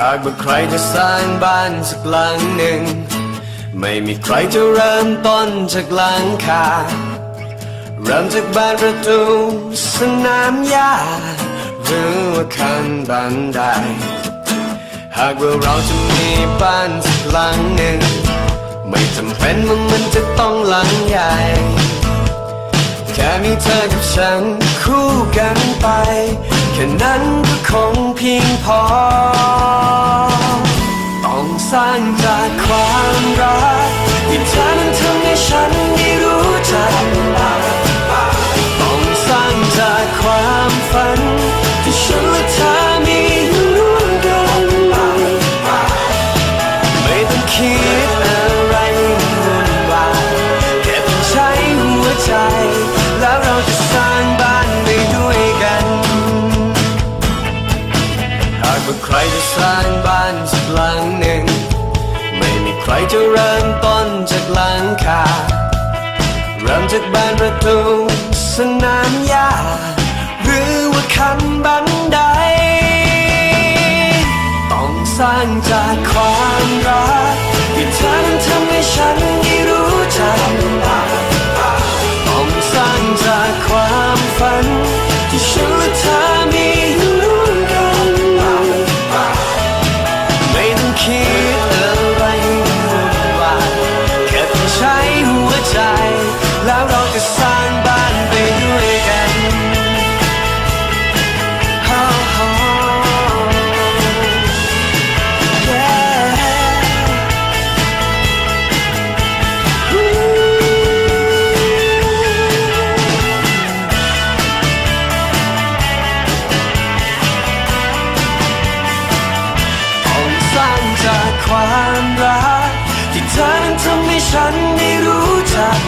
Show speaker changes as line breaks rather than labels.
หากว่าใครจะสร้างบ้านสักหลังหนึ่ง ไม่มีใครจะเริ่มต้นจากหลังคาเริ่มจากบ้านประตูสนามหญ้าหรือว่าคันบันไดหากว่าเราจะมีบ้านสักหลังหนึ่ง ไม่จำเป็นว่ามันจะต้องหลังใหญ่ แค่มีเธอกับฉันคู่กันไป แค่นั้นก็คงเพียงพอ ต้องสร้างจากความรักที่เธอนั้นทำให้ฉันได้รู้จักต้องสร้างจากความฝัน ที่ฉันและเธอมีอยู่ร่วมกันไม่ต้องคิดอะไรวุ่นวายแค่ต้องใช้หัวใจ หลังหนึ่ง ไม่มีใครจะเริ่มต้นจากหลังคาเริ่มจากบานประตูสนามหญ้าหรือว่าคันบันได ต้องสร้างจากความรักที่เธอทำให้ฉัน ใช้หัวใจ ทำให้ฉันได้รู้จัก